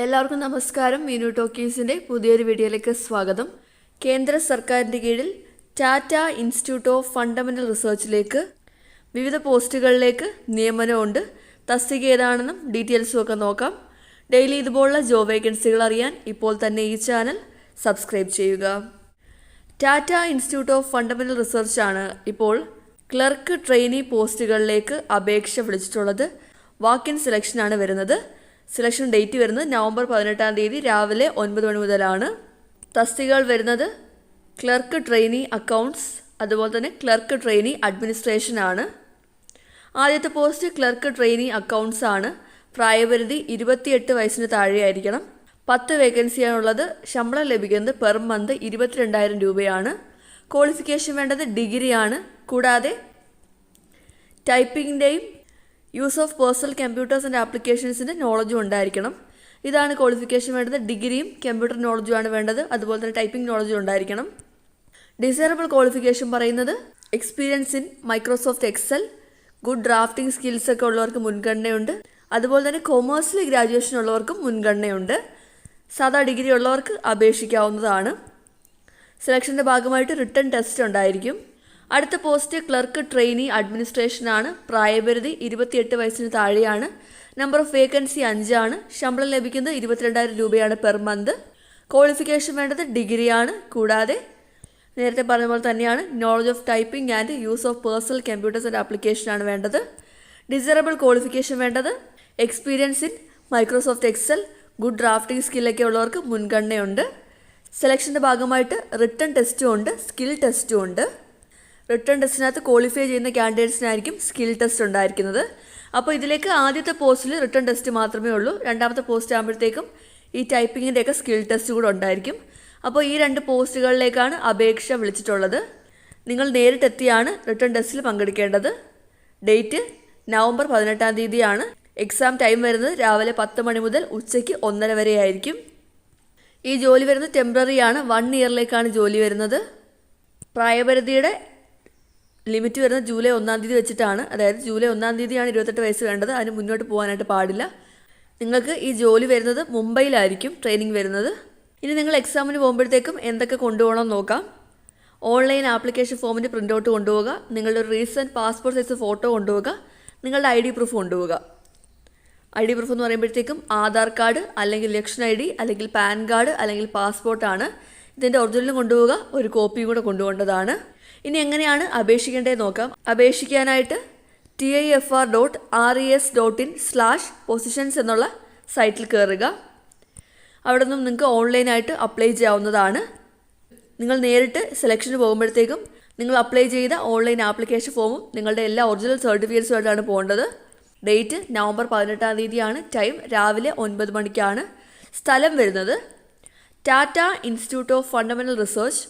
എല്ലാവർക്കും നമസ്കാരം. മീനു ടോക്കീസിന്റെ പുതിയൊരു വീഡിയോയിലേക്ക് സ്വാഗതം. കേന്ദ്ര സർക്കാരിന്റെ കീഴിൽ ടാറ്റ ഇൻസ്റ്റിറ്റ്യൂട്ട് ഓഫ് ഫണ്ടമെന്റൽ റിസർച്ചിലേക്ക് വിവിധ പോസ്റ്റുകളിലേക്ക് നിയമനമുണ്ട്. തസ്തിക ഏതാണെന്നും ഡീറ്റെയിൽസും ഒക്കെ നോക്കാം. ഡെയിലി ഇതുപോലുള്ള ജോബ് വേക്കൻസികൾ അറിയാൻ ഇപ്പോൾ തന്നെ ഈ ചാനൽ സബ്സ്ക്രൈബ് ചെയ്യുക. ടാറ്റ ഇൻസ്റ്റിറ്റ്യൂട്ട് ഓഫ് ഫണ്ടമെന്റൽ റിസർച്ചാണ് ഇപ്പോൾ ക്ലർക്ക് ട്രെയിനി പോസ്റ്റുകളിലേക്ക് അപേക്ഷ വിളിച്ചിട്ടുള്ളത്. വാക്കിൻ സെലക്ഷനാണ് വരുന്നത്. സെലക്ഷൻ ഡേറ്റ് വരുന്നത് നവംബർ പതിനെട്ടാം തീയതി രാവിലെ ഒൻപത് മണി മുതലാണ്. തസ്തികകൾ വരുന്നത് ക്ലർക്ക് ട്രെയിനി അക്കൗണ്ട്സ് അതുപോലെ തന്നെ ക്ലർക്ക് ട്രെയിനി അഡ്മിനിസ്ട്രേഷൻ ആണ്. ആദ്യത്തെ പോസ്റ്റ് ക്ലർക്ക് ട്രെയിനി അക്കൗണ്ട്സ് ആണ്. പ്രായപരിധി ഇരുപത്തിയെട്ട് വയസ്സിന് താഴെയായിരിക്കണം. പത്ത് വേക്കൻസിയാണുള്ളത് ശമ്പളം ലഭിക്കുന്നത് പെർ മന്ത് ഇരുപത്തിരണ്ടായിരം രൂപയാണ്. ക്വാളിഫിക്കേഷൻ വേണ്ടത് ഡിഗ്രിയാണ്. കൂടാതെ ടൈപ്പിങ്ങിന്റെയും use of personal computers and ആപ്ലിക്കേഷൻസിന്റെ നോളജും ഉണ്ടായിരിക്കണം. ഇതാണ് ക്വാളിഫിക്കേഷൻ വേണ്ടത്. ഡിഗ്രിയും കമ്പ്യൂട്ടർ നോളജുമാണ് വേണ്ടത്. അതുപോലെ തന്നെ ടൈപ്പിംഗ് നോളജും ഉണ്ടായിരിക്കണം. ഡിസൈറബിൾ ക്വാളിഫിക്കേഷൻ പറയുന്നത് experience in Microsoft Excel good drafting skills ഒക്കെ ഉള്ളവർക്ക് മുൻഗണനയുണ്ട്. അതുപോലെ തന്നെ കൊമേഴ്സിൽ ഗ്രാജുവേഷൻ ഉള്ളവർക്കും മുൻഗണനയുണ്ട്. സാധാ ഡിഗ്രി ഉള്ളവർക്ക് അപേക്ഷിക്കാവുന്നതാണ്. സെലക്ഷന്റെ ഭാഗമായിട്ട് റിട്ടേൺ ടെസ്റ്റ് ഉണ്ടായിരിക്കും. അടുത്ത പോസ്റ്റ് ക്ലർക്ക് ട്രെയിനി അഡ്മിനിസ്ട്രേഷനാണ്. പ്രായപരിധി ഇരുപത്തിയെട്ട് വയസ്സിന് താഴെയാണ്. നമ്പർ ഓഫ് വേക്കൻസി അഞ്ചാണ്. ശമ്പളം ലഭിക്കുന്നത് ഇരുപത്തിരണ്ടായിരം രൂപയാണ് പെർ മന്ത്. ക്വാളിഫിക്കേഷൻ വേണ്ടത് ഡിഗ്രിയാണ്. കൂടാതെ നേരത്തെ പറഞ്ഞ പോലെ തന്നെയാണ് knowledge of typing and use of personal computers and ആപ്ലിക്കേഷനാണ് വേണ്ടത്. ഡിസറബിൾ ക്വാളിഫിക്കേഷൻ വേണ്ടത് experience in Microsoft Excel good drafting സ്കില്ലൊക്കെ ഉള്ളവർക്ക് മുൻഗണനയുണ്ട്. സെലക്ഷന്റെ ഭാഗമായിട്ട് റിട്ടേൺ ടെസ്റ്റും ഉണ്ട് സ്കിൽ ടെസ്റ്റും ഉണ്ട്. റിട്ടേൺ ടെസ്റ്റിനകത്ത് ക്വാളിഫൈ ചെയ്യുന്ന കാൻഡിഡേറ്റ്സിനായിരിക്കും സ്കിൽ ടെസ്റ്റ് ഉണ്ടായിരിക്കുന്നത്. അപ്പോൾ ഇതിലേക്ക് ആദ്യത്തെ പോസ്റ്റിൽ റിട്ടേൺ ടെസ്റ്റ് മാത്രമേ ഉള്ളൂ. രണ്ടാമത്തെ പോസ്റ്റ് ആകുമ്പോഴത്തേക്കും ഈ ടൈപ്പിങ്ങിന്റെയൊക്കെ സ്കിൽ ടെസ്റ്റ് കൂടെ ഉണ്ടായിരിക്കും. അപ്പോൾ ഈ രണ്ട് പോസ്റ്റുകളിലേക്കാണ് അപേക്ഷ വിളിച്ചിട്ടുള്ളത്. നിങ്ങൾ നേരിട്ടെത്തിയാണ് റിട്ടേൺ ടെസ്റ്റിൽ പങ്കെടുക്കേണ്ടത്. ഡേറ്റ് നവംബർ പതിനെട്ടാം തീയതിയാണ്. എക്സാം ടൈം വരുന്നത് രാവിലെ പത്ത് മണി മുതൽ ഉച്ചയ്ക്ക് ഒന്നര വരെ ആയിരിക്കും. ഈ ജോലി വരുന്നത് ടെമ്പററി ആണ് വൺ ഇയറിലേക്കാണ് ജോലി വരുന്നത്. പ്രായപരിധിയുടെ ലിമിറ്റ് വരുന്നത് ജൂലൈ ഒന്നാം തീയതി വെച്ചിട്ടാണ്. അതായത് ജൂലൈ ഒന്നാം തീയതിയാണ് ഇരുപത്തെട്ട് വയസ്സ് വേണ്ടത്. അതിന് മുന്നോട്ട് പോകാനായിട്ട് പാടില്ല. നിങ്ങൾക്ക് ഈ ജോലി വരുന്നത് മുംബൈയിലായിരിക്കും ട്രെയിനിങ് വരുന്നത്. ഇനി നിങ്ങൾ എക്സാമിന് പോകുമ്പോഴത്തേക്കും എന്തൊക്കെ കൊണ്ടുപോകണം നോക്കാം. ഓൺലൈൻ ആപ്ലിക്കേഷൻ ഫോമിന്റെ പ്രിന്റ് ഔട്ട് കൊണ്ടുപോകുക നിങ്ങളുടെ റീസെന്റ് പാസ്പോർട്ട് സൈസ് ഫോട്ടോ കൊണ്ടുപോകുക നിങ്ങളുടെ ഐ ഡി പ്രൂഫ് കൊണ്ടുപോകുക ഐ ഡി പ്രൂഫ് എന്ന് പറയുമ്പോഴത്തേക്കും ആധാർ കാർഡ് അല്ലെങ്കിൽ ഇലക്ഷൻ ഐ ഡി അല്ലെങ്കിൽ പാൻ കാർഡ് അല്ലെങ്കിൽ പാസ്പോർട്ടാണ്. ഇതിന്റെ ഒറിജിനലും കൊണ്ടുപോകുക ഒരു കോപ്പിയും കൂടെ കൊണ്ടുപോകേണ്ടതാണ്. ഇനി എങ്ങനെയാണ് അപേക്ഷിക്കേണ്ടത് നോക്കാം. അപേക്ഷിക്കാനായിട്ട് T I F R dot R E S dot in slash positions എന്നുള്ള സൈറ്റിൽ കയറുക അവിടെ നിന്നും നിങ്ങൾക്ക് ഓൺലൈനായിട്ട് അപ്ലൈ ചെയ്യാവുന്നതാണ്. നിങ്ങൾ നേരിട്ട് സെലക്ഷന് പോകുമ്പോഴത്തേക്കും നിങ്ങൾ അപ്ലൈ ചെയ്ത ഓൺലൈൻ ആപ്ലിക്കേഷൻ ഫോമും നിങ്ങളുടെ എല്ലാ ഒറിജിനൽ സർട്ടിഫിക്കറ്റ്സുമായിട്ടാണ് പോകേണ്ടത്. ഡേറ്റ് നവംബർ പതിനെട്ടാം തീയതിയാണ് ടൈം രാവിലെ ഒൻപത് മണിക്കാണ് സ്ഥലം വരുന്നത്. Tata institute of fundamental research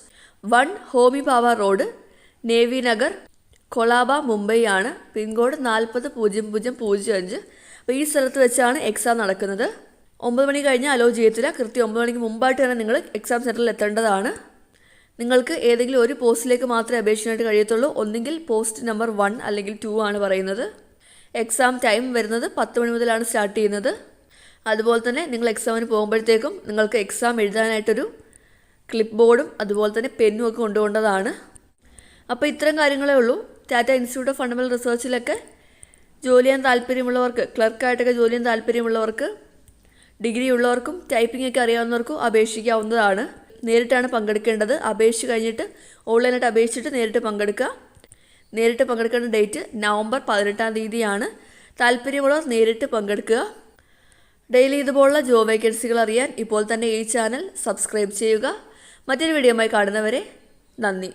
one Homi Bhabha road navy Nagar Colaba Mumbai ആണ് പിൻകോഡ് നാൽപ്പത് പൂജ്യം പൂജ്യം പൂജ്യം അഞ്ച്. അപ്പോൾ ഈ സ്ഥലത്ത് വെച്ചാണ് എക്സാം നടക്കുന്നത്. ഒമ്പത് മണി കഴിഞ്ഞാൽ അലോ ചെയ്യത്തില്ല. കൃത്യം ഒമ്പത് മണിക്ക് മുമ്പായിട്ട് തന്നെ നിങ്ങൾ എക്സാം സെന്ററിൽ എത്തേണ്ടതാണ്. നിങ്ങൾക്ക് ഏതെങ്കിലും ഒരു പോസ്റ്റിലേക്ക് മാത്രമേ അപേക്ഷിക്കാനായിട്ട് കഴിയത്തുള്ളൂ. ഒന്നുകിൽ പോസ്റ്റ് നമ്പർ വൺ അല്ലെങ്കിൽ ടു ആണ് പറയുന്നത്. എക്സാം ടൈം വരുന്നത് പത്ത് മണി മുതലാണ് സ്റ്റാർട്ട് ചെയ്യുന്നത്. അതുപോലെ തന്നെ നിങ്ങൾ എക്സാമിന് പോകുമ്പോഴത്തേക്കും നിങ്ങൾക്ക് എക്സാം എഴുതാനായിട്ടൊരു ക്ലിപ്പ് ബോർഡും അതുപോലെ തന്നെ പെന്നും ഒക്കെ കൊണ്ടുപോകേണ്ടതാണ്. അപ്പോൾ ഇത്തരം കാര്യങ്ങളേ ഉള്ളൂ. ടാറ്റ ഇൻസ്റ്റിറ്റ്യൂട്ട് ഓഫ് ഫണ്ടമെന്റൽ റിസർച്ചിലൊക്കെ ജോലി ചെയ്യാൻ താല്പര്യമുള്ളവർക്ക് ക്ലർക്കായിട്ടൊക്കെ ജോലി ചെയ്യാൻ താല്പര്യമുള്ളവർക്ക് ഡിഗ്രി ഉള്ളവർക്കും ടൈപ്പിംഗ് ഒക്കെ അറിയാവുന്നവർക്കും അപേക്ഷിക്കാവുന്നതാണ്. നേരിട്ടാണ് പങ്കെടുക്കേണ്ടത്. അപേക്ഷിച്ച് കഴിഞ്ഞിട്ട് ഓൺലൈനായിട്ട് അപേക്ഷിച്ചിട്ട് നേരിട്ട് പങ്കെടുക്കുക. നേരിട്ട് പങ്കെടുക്കേണ്ട ഡേറ്റ് നവംബർ പതിനെട്ടാം തീയതിയാണ്. താല്പര്യമുള്ളവർ നേരിട്ട് പങ്കെടുക്കുക. ഡെയിലി ഇതുപോലുള്ള ജോബ് വേക്കൻസികൾ അറിയാൻ ഇപ്പോൾ തന്നെ ഈ ചാനൽ സബ്സ്ക്രൈബ് ചെയ്യുക. മറ്റൊരു വീഡിയോയുമായി കാണുന്നവരെ നന്ദി.